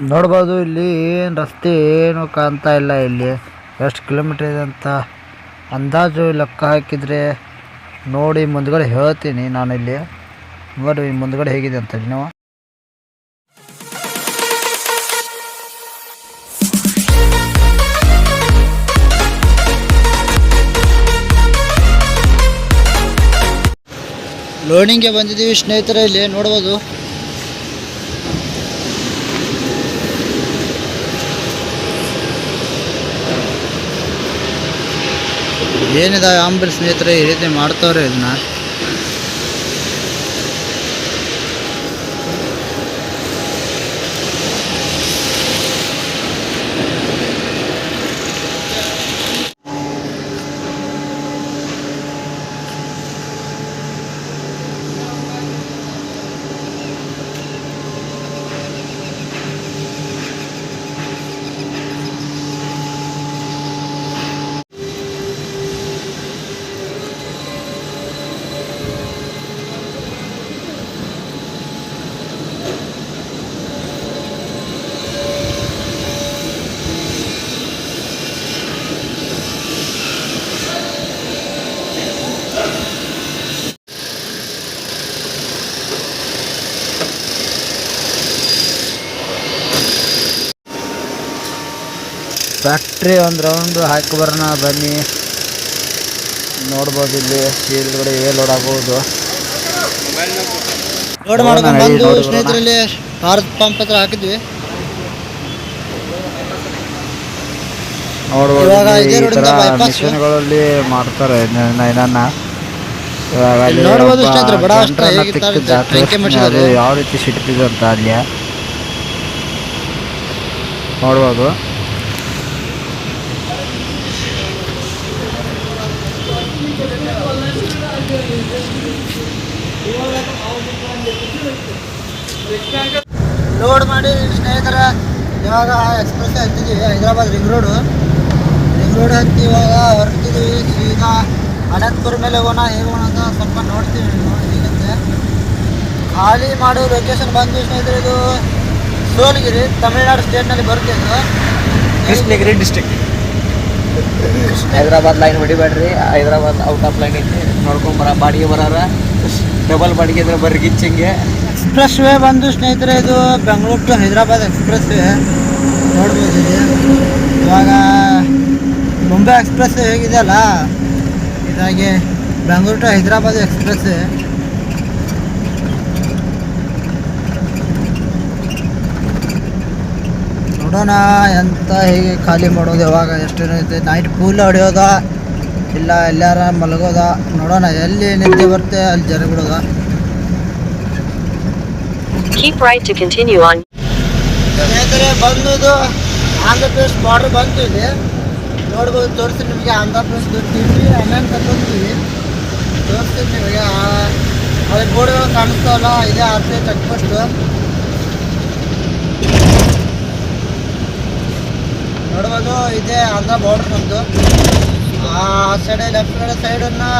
ನೋಡ್ಬೋದು, ಇಲ್ಲಿ ಏನು ರಸ್ತೆ ಏನು ಕಾಣ್ತಾ ಇಲ್ಲ ಇಲ್ಲಿ. ಎಷ್ಟು ಕಿಲೋಮೀಟರ್ ಇದೆ ಅಂತ ಅಂದಾಜು ಲೆಕ್ಕ ಹಾಕಿದರೆ ನೋಡಿ ಮುಂದ್ಗಡೆ ಹೇಳ್ತೀನಿ ನಾನು ಇಲ್ಲಿ ನೋಡಿ ಮುಂದ್ಗಡೆ ಹೇಗಿದೆ ಅಂತ ನೀವು. ಲೋಡಿಂಗ್ಗೆ ಬಂದಿದ್ದೀವಿ ಸ್ನೇಹಿತರೆ, ಇಲ್ಲಿ ನೋಡ್ಬೋದು. ಏನಿದಾವೆ ಆಂಬುಲೆನ್ಸ್ ಸ್ನೇಹಿತರೆ ಈ ರೀತಿ ಮಾಡ್ತವ್ರೆ ಇದನ್ನ. ಫ್ಯಾಕ್ಟ್ರಿ ಒಂದು ರೌಂಡ್ ಹಾಕಿ ಬರೋಣ ಬನ್ನಿ. ನೋಡ್ಬೋದು ಇಲ್ಲಿ ಸೀಲ್ಗಡೆ ಏ ಲೋಡ್ ಆಗ್ಬೋದು. ಲೋಡ್ ಮಾಡ್ಕೊಂಡು ಬಂದು ಸ್ನೇಹಿತರಲ್ಲಿ ಭಾರತ್ ಪಂಪ್ ಹತ್ರ ಹಾಕಿದ್ವಿ. ನೋಡ್ಬೋದು ಮಾಡ್ತಾರೆ ಇದನ್ನ ನೋಡ್ಬೋದು ಸ್ನೇಹಿತರೆ, ಬಡ ಯಾವ ರೀತಿ ಸಿಡ್ತಿದೆ ಅಂತ ಅಲ್ಲಿ. ನೋಡ್ಬೋದು. ಲೋಡ್ ಮಾಡಿ ಸ್ನೇಹಿತರ, ಇವಾಗ express ಹತ್ತಿದ್ದೀವಿ Hyderabad ring road. Ring road ಹತ್ತಿ ಇವಾಗ ಹೊರಟಿದ್ದೀವಿ ಈಗ ಅನಂತಪುರ ಮೇಲೆ ಹೋಗೋಣ, ಹೇಗೆ ಹೋಗೋಣ ಅಂತ ಸ್ವಲ್ಪ ನೋಡ್ತೀವಿ ನೋಡಿ ಹೇಗಂತೆ ಖಾಲಿ ಮಾಡೋ ಲೊಕೇಶನ್ ಬಂದು ಸ್ನೇಹಿತರೆ, ಇದು ಸೋಲಗಿರಿ ತಮಿಳ್ನಾಡು ಸ್ಟೇಟ್ನಲ್ಲಿ ಬರುತ್ತೆ ಇದು. ಕೃಷ್ಣಗಿರಿ ಡಿಸ್ಟಿಕ್ ಹೈದರಾಬಾದ್ ಲೈನ್ ಹೊಡಿಬೇಡ್ರಿ ಹೈದರಾಬಾದ್ ಔಟ್ ಆಫ್ ಲೈನ್ ಐತಿ, ನೋಡ್ಕೊಂಡ್ ಬರ, ಬಾಡಿಗೆ ಬರಾರ. ಡಬಲ್ ಬಾಡಿಗೆ ಇದ್ರೆ ಬರ್ರಿ ಗಿಚ್ಚಂಗೆ. ಎಕ್ಸ್ಪ್ರೆಸ್ ವೇ ಬಂದು ಸ್ನೇಹಿತರೆ, ಇದು Bengaluru to Hyderabad expressway ನೋಡ್ಬೋದು ಇವಾಗ ಮುಂಬೈ ಎಕ್ಸ್ಪ್ರೆಸ್ ವೇ ಹೇಗಿದೆಯಲ್ಲ ಇದಾಗಿ Bengaluru to Hyderabad expressway ನೋಡೋಣ ಎಂತ ಹೇಗೆ ಖಾಲಿ ಮಾಡೋದು ಯಾವಾಗ ಎಷ್ಟೇನೈತೆ ನೈಟ್ ಕೂಲ್ ಹೊಡೆಯೋದ? ಇಲ್ಲ ಎಲ್ಲಾರ ಮಲಗೋದ? ನೋಡೋಣ, ಎಲ್ಲಿ ನಿದ್ದೆ ಬರುತ್ತೆ, ಅಲ್ಲಿ ಜರಗಿಡೋದ Keep right to continue on. ಸ್ನೇಹಿತರೆ ಬಂದು ಆಂಧ್ರ ಪ್ರದೇಶ್ ಬಾರ್ಡರ್ ಬಂತು ಇಲ್ಲಿ ನೋಡ್ಬೋದು, ತೋರಿಸ್ತೀನಿ ನಿಮಗೆ ಆಂಧ್ರ ಪ್ರದೇಶದ ಟಿ ವಿ ಆಮೇಲೆ ಕರ್ಕೊಂತೀವಿ ತೋರಿಸ್ತೀನಿ ನಿಮಗೆ. ಅಲ್ಲಿ ಬೋರ್ಡ್ಗಳು ಕಾಣಿಸ್ತಾವಲ್ಲ ಇದೇ ಆರ್ ಪಿ ಚೆಕ್ ನೋಡ್ಬೋದು, ಇದೇ ಆಂಧ್ರ ಬಾರ್ಡರ್ ನಮ್ಮದು ಆ ಸೈಡ್ ಲೆಫ್ಟ್ ಕಡೆ ಸೈಡನ್ನು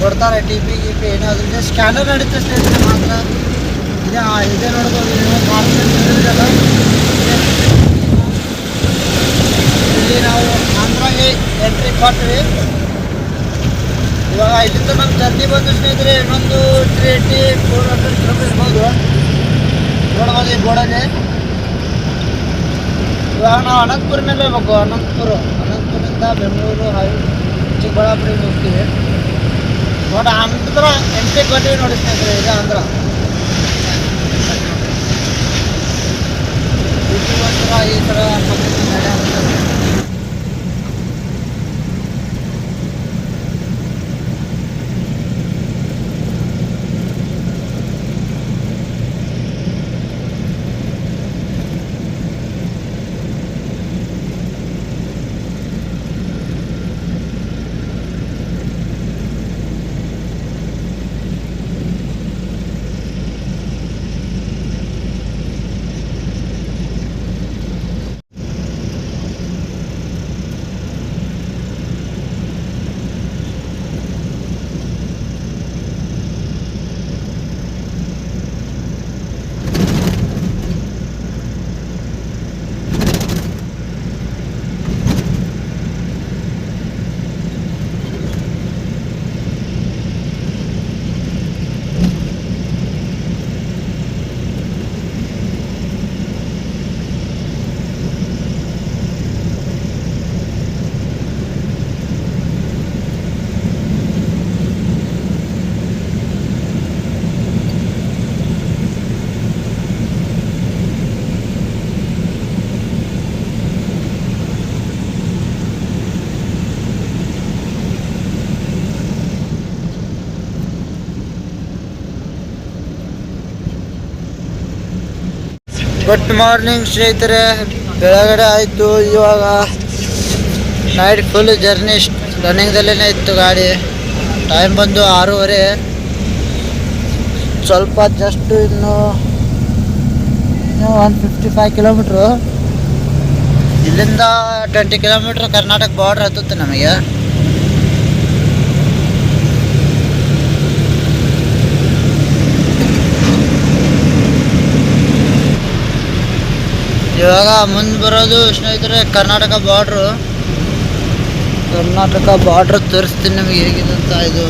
ಕೊಡ್ತಾರೆ ಟಿ ಪಿ ಗಿ ಪಿ ಏನಾದರೂ ಸ್ಕ್ಯಾನರ್ ನಡೀತದೆ ಸ್ನೇಹಿತರೆ ಮಾತ್ರ. ಇದೆ. ಇದೇ ನೋಡ್ಬೋದು. ಇಲ್ಲಿ ನಾವು ಆಂಧ್ರಾಗೆ ಎಂಟ್ರಿ ಕೊಟ್ವಿ. ಇವಾಗ ಇಲ್ಲಿಂದ ನಮ್ಮ ಜರ್ನಿ ಬಂದು ಸ್ನೇಹಿತರೆ ಇನ್ನೊಂದು three eighty four hundred kilometer ಇರ್ಬೋದು. ನೋಡ್ಬೋದು ಈ ಬೋರ್ಡಲ್ಲಿ ಇವಾಗ ನಾವು ಅನಂತಪುರ ಮೇಲೆ ಹೋಗ್ಬೇಕು. ಅನಂತಪುರ. ಅನಂತಪುರದಿಂದ ಬೆಂಗಳೂರು ಹೈ ಚಿಕ್ಕಬಳ್ಳಾಪುರಿಗೆ ಹೋಗ್ತೀವಿ. ನೋಡಿ ಆಂಧ್ರ ಎಂಟ್ರಿ ಕೊಟ್ಟಿವಿ ನೋಡಿ ಸ್ನೇಹಿತರೆ, ಈಗ ಆಂಧ್ರ. ಇದಕ್ಕೋಸ್ಕರ ಈ ಥರ ಪದ್ಧತಿ ನಡೆಯುತ್ತೆ ಗುಡ್ ಮಾರ್ನಿಂಗ್ ಸ್ನೇಹಿತರೆ. ಬೆಳಗಡೆ ಆಯಿತು. ಇವಾಗ ನೈಟ್ ಫುಲ್ ಜರ್ನಿ ರನ್ನಿಂಗ್ದಲ್ಲೇ ಇತ್ತು ಗಾಡಿ. ಟೈಮ್ ಬಂದು ಆರೂವರೆ. ಸ್ವಲ್ಪ ಜಸ್ಟ್ ಇನ್ನು ಒನ್ ಫಿಫ್ಟಿ ಫೈವ್ ಕಿಲೋಮೀಟ್ರು ಇಲ್ಲಿಂದ ಟ್ವೆಂಟಿ ಕಿಲೋಮೀಟ್ರ್ ಕರ್ನಾಟಕ ಬಾರ್ಡ್ರ್ ಹತ್ತುತ್ತೆ ನಮಗೆ. ಇವಾಗ ಮುಂದೆ ಬರೋದು ಸ್ನೇಹಿತರೆ ಕರ್ನಾಟಕ ಬಾರ್ಡ್ರು ಕರ್ನಾಟಕ ಬಾರ್ಡ್ರ್ ತೋರಿಸ್ತೀನಿ ನಿಮಗೆ ಹೇಗಿದೆ ಅಂತ ಇದು.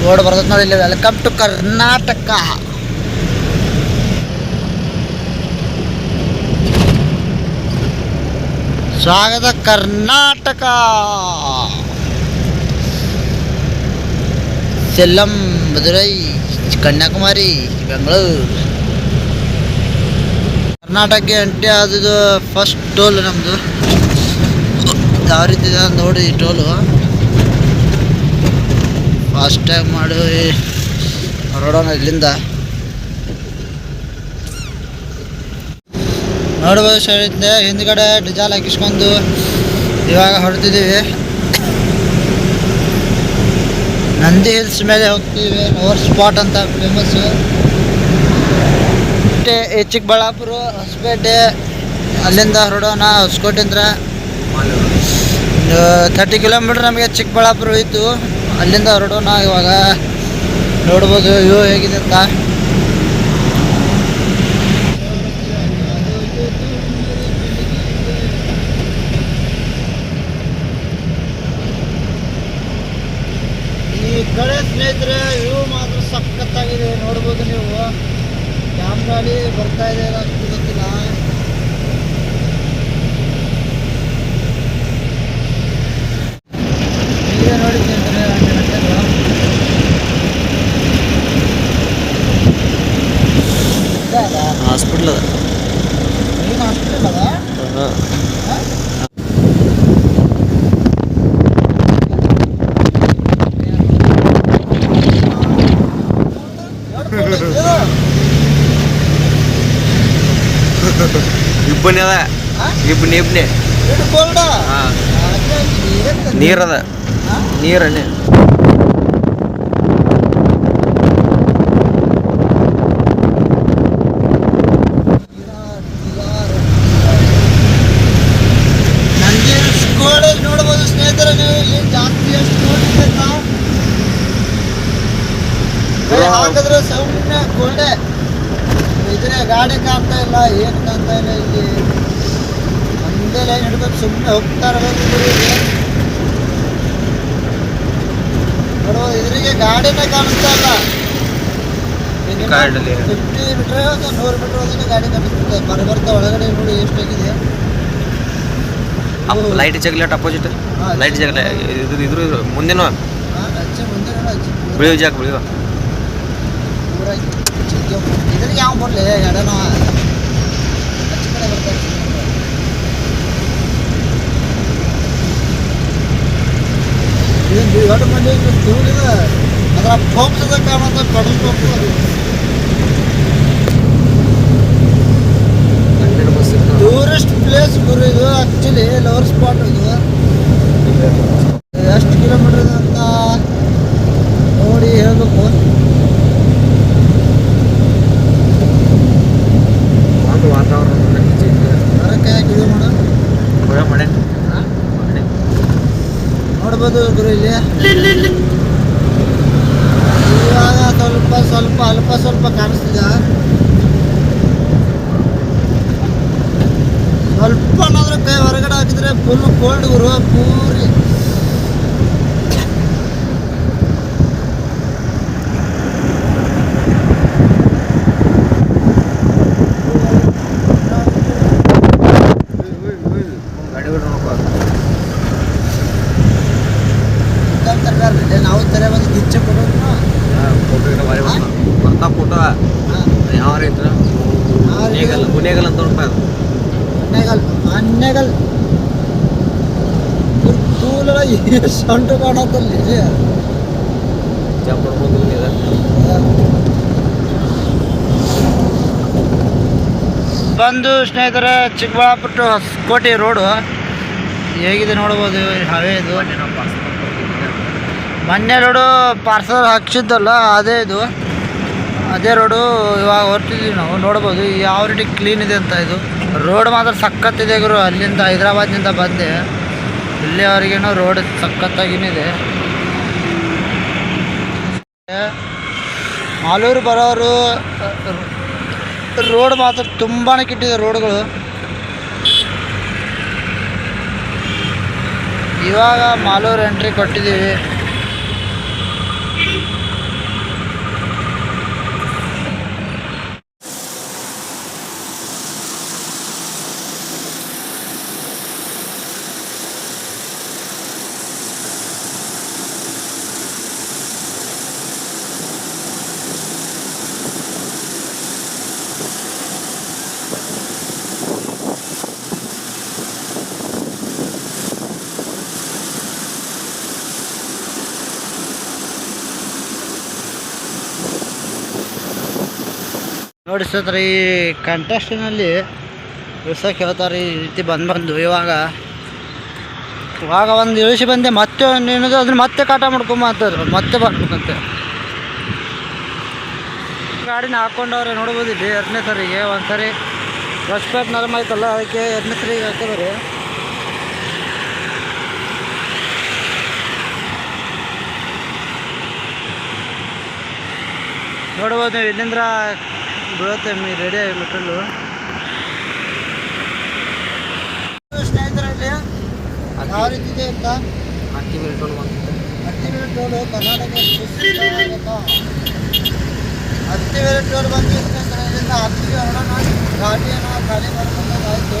ಬೋರ್ಡ್ ಬರ್ತದೆ ನೋಡಿ ಇಲ್ಲಿ. Welcome to Karnataka. ಸ್ವಾಗತ ಕರ್ನಾಟಕ. ಸೆಲ್ಲಂ ಮದುರೈ. ಕನ್ಯಾಕುಮಾರಿ, ಬೆಂಗಳೂರು. ಕರ್ನಾಟಕಕ್ಕೆ ಎಂಟ್ರಿ ಆದದ್ದು ಫಸ್ಟ್ ಟೋಲ್ ನಮ್ಮದು ಯಾವ ರೀತಿ ಇದೆ ನೋಡಿ ಈ ಟೋಲು ಫಾಸ್ಟ್ ಟ್ಯಾಗ್ ಮಾಡಿ ಹೊರಡೋಣ ಇಲ್ಲಿಂದ. ನೋಡ್ಬೋದು ಹೇಳಿದ್ದೆ ಹಿಂದ್ಗಡೆ ಡಿಜಾಲ್ ಹಾಕಿಸ್ಕೊಂಡು ಇವಾಗ ಹೊರಡ್ತಿದ್ದೀವಿ. ನಂದಿ ಹಿಲ್ಸ್ ಮೇಲೆ ಹೋಗ್ತೀವಿ ಓವರ್ ಸ್ಪಾಟ್ ಅಂತ ಫೇಮಸ್ಸು ಮತ್ತೆ ಚಿಕ್ಕಬಳ್ಳಾಪುರ, ಹೊಸಪೇಟೆ, ಅಲ್ಲಿಂದ ಹೊರಡೋಣ ಹೊಸಕೋಟೆಂದ್ರ ತರ್ಟಿ ಕಿಲೋಮೀಟ್ರ್ ನಮಗೆ ಚಿಕ್ಕಬಳ್ಳಾಪುರ ಇತ್ತು ಅಲ್ಲಿಂದ ಹೊರಡೋಣ ಇವಾಗ. ನೋಡ್ಬೋದು ವ್ಯೂ ಹೇಗಿದೆ ಅಂತ ಈ ಕಡೆ ಸ್ನೇಹಿತರೆ ವ್ಯೂ ಮಾತ್ರ ಸಖತ್ತಾಗಿದೆ ನೋಡ್ಬೋದು ನೀವು ಕ್ಯಾಮ್ರಾಲಿ ಬರ್ತಾ ಇದೆ ಗೊತ್ತಿಲ್ಲ ಈಗ ನೋಡಿ ಸ್ನೇಹಿತರೆ ಹಂಗೆ ನಡ್ಕೊಂಡು. ಇದೇ ಅಲ್ಲ? ಹಾಸ್ಪಿಟ್ಲ್ ಅದ ಏನು hospital ಅದ? ಹಾ? ಇಬ್ಬನಿ ಅದ. ಆ? ಹಾಂ. ನೀರದ? ನೀರನ್ನೇ ನನಗೆ ಸ್ಕೋಡಲ್ಲಿ ನೋಡ್ಬೋದು ಸ್ನೇಹಿತರೆ ನೀವು ಇಲ್ಲಿ ಜಾಸ್ತಿ ಎಷ್ಟು ನೋಡಿದ್ದ ಹಾಕಿದ್ರೆ ಸುಮ್ಮನೆ ಗೋಲ್ಡೆ ಇದ್ರೆ ಗಾಡಿ ಕಾಣ್ತಾ ಇಲ್ಲ ಏನು ಕಾಣ್ತಾ ಇಲ್ಲ ಇಲ್ಲಿ. ಒಂದೇ ಲೈನ್ ಹಿಡ್ಬೇಕು ಸುಮ್ಮನೆ ಹೋಗ್ತಾ ಇರಬೇಕು. ನೋಡ್ಬೋದು ಇದ್ರಿಗೆ ಗಾಡಿನೇ ಕಾಣಿಸ್ತಾ ಇಲ್ಲ. ಫಿಫ್ಟಿ ಮೀಟ್ರ್ ನೂರು ಮೀಟ್ರ್ ಹೋದ್ರೆ ಗಾಡಿ ಕಾಣಿಸ್ತದೆ ಬರ ಬರ್ತಾ ಒಳಗಡೆ ನೋಡಿ ಎಷ್ಟಾಗಿದೆ. ಲೈಟ್ ಜಗ್ಲೆಟ್ ಅಪೋಸಿಟ್ ಲೈಟ್ ಜಗ್ಲ ಇದ್ರ ಮುಂದಿನ ಬಿಳಿ ಪೂರ- ಬೆಳೆಯೋ ಜಾಗ ಬೆಳೆಯೋ ಚಿಕ್ಕ ಇದ್ರಿಗೆ ಯಾವ ಬರಲಿ? ಎಡನೋ? ಅಚ್ಚೆ ಕಡೆ ಬರ್ತಾರೆ ಎರಡು ಮಂದಿ ತೂರಿದೆ ಅದರ ಫೋಕ್ಸದ ಕಾಣುತ್ತೆ ಪೆಟ್ರೋಲ್ ಪಂಪ್ ಟೂರಿಸ್ಟ್ ಪ್ಲೇಸ್ ಗುರು ಇದು ಆ್ಯಕ್ಚುಲಿ ಲವರ್ ಸ್ಪಾಟ್ ಇದು. ಎಷ್ಟು ಕಿಲೋಮೀಟರ್ ಅಂತ ನೋಡಿ ಹೇಳ್ಬೇಕು ಒಂದು ವಾತಾವರಣ ಮರಕ್ಕೆ ಯಾಕೆ ಇದು ಮಾಡು ಮಳೆ ನೋಡ್ಬೋದು ಗುರು ಇಲ್ಲಿ. ಇವಾಗ ಸ್ವಲ್ಪ ಸ್ವಲ್ಪ, ಅಲ್ಪ ಸ್ವಲ್ಪ ಕಾಣಿಸ್ತಿದೆ. ಸ್ವಲ್ಪ ಏನಾದ್ರೂ ಹೊರಗಡೆ ಹಾಕಿದ್ರೆ ಫುಲ್ ಕೋಲ್ಡ್ ಗುರು, ಪೂರಿ. ಕಾಣತ್ತಲ್ಲ ಬಂದು ಸ್ನೇಹಿತರೆ, ಚಿಕ್ಕಬಳ್ಳಾಪುರ ಹೊಸಕೋಟೆ ರೋಡು. ಹೇಗಿದೆ ನೋಡ್ಬೋದು, ಹವೇ ಇದು. ಮೊನ್ನೆ ರೋಡು ಪಾರ್ಸಲ್ ಹಾಕ್ಸಿದ್ದಲ್ಲ, ಅದೇ ಇದು. ಅದೇ ರೋಡು ಇವಾಗ ಹೊರ್ತಿದ್ವಿ ನಾವು, ನೋಡ್ಬೋದು. ಯಾವ ರೀತಿ ಕ್ಲೀನ್ ಇದೆ ಅಂತ ಇದು. ರೋಡ್ ಮಾತ್ರ ಸಖತ್ತಿದೆ ಗುರು. ಅಲ್ಲಿಂದ ಹೈದ್ರಾಬಾದ್ನಿಂದ ಬಂದೆ. ಇಲ್ಲಿವರೆಗೇನೋ ರೋಡ್ ಸಖತ್ತಾಗಿನಿದೆ. ಮಾಲೂರು ಬರೋರು ರೋಡ್ ಮಾತ್ರ ತುಂಬಾ ಕೆಟ್ಟಿದೆ ರೋಡ್ಗಳು. ಇವಾಗ ಮಾಲೂರು ಎಂಟ್ರಿ ಕೊಟ್ಟಿದ್ದೀವಿ. ನೋಡಿ ಸತ್ರ ಈ ಕಂಟೆಸ್ಟಿನಲ್ಲಿ ಇಳಿಸೋಕೆ ಹೇಳ್ತಾರೆ ಈ ರೀತಿ ಬಂದು ಬಂದು ಇವಾಗ ಇವಾಗ ಒಂದು ಇಳಿಸಿ ಬಂದೆ, ಮತ್ತೆ ಏನಿದೆ ಅದನ್ನ ಮತ್ತೆ ಕಾಟ ಮಾಡ್ಕೊಂಬ ಮತ್ತೆ ಬರ್ಬೇಕಂತೆ. ಗಾಡಿನ ಹಾಕ್ಕೊಂಡವ್ರೆ ನೋಡ್ಬೋದು ಇಲ್ಲಿ ಎರಡನೇ ಸರಿಗೆ ಒಂದು ಸರಿ ಫಸ್ಟ್ ನರಮ್ ಆಯ್ತಲ್ಲ ಅದಕ್ಕೆ ಎರಡನೇ ಸರಿಗೆ ಹಾಕಿದ್ರೆ ನೋಡ್ಬೋದು ನೀವು ಇಲ್ಲಿಂದ ಬೀಳುತ್ತೆ ಮೀ ರೆಡಿ ಮೆಟಲ್ಲು ಸ್ನೇಹಿತರಲ್ಲಿ ಯಾವ ರೀತಿ ಇದೆ ಅಂತ? ಹತ್ತಿ ಟೋಲ್ ಬಂದಿದ್ದೆ ಹತ್ತಿ ಟೋಲು ಕರ್ನಾಟಕ ಹತ್ತಿ ವೇಳೆ ಟೋಲ್ ಬಂದು ಸ್ನೇಹಿತರೆ ಇಲ್ಲಿಂದ ಹತ್ತಿಗೆ ಹೊರಡೋಣ ಗಾಡಿಯನ್ನು ಖಾಲಿ ಮಾಡ್ಕೊಂಡಾಯ್ತು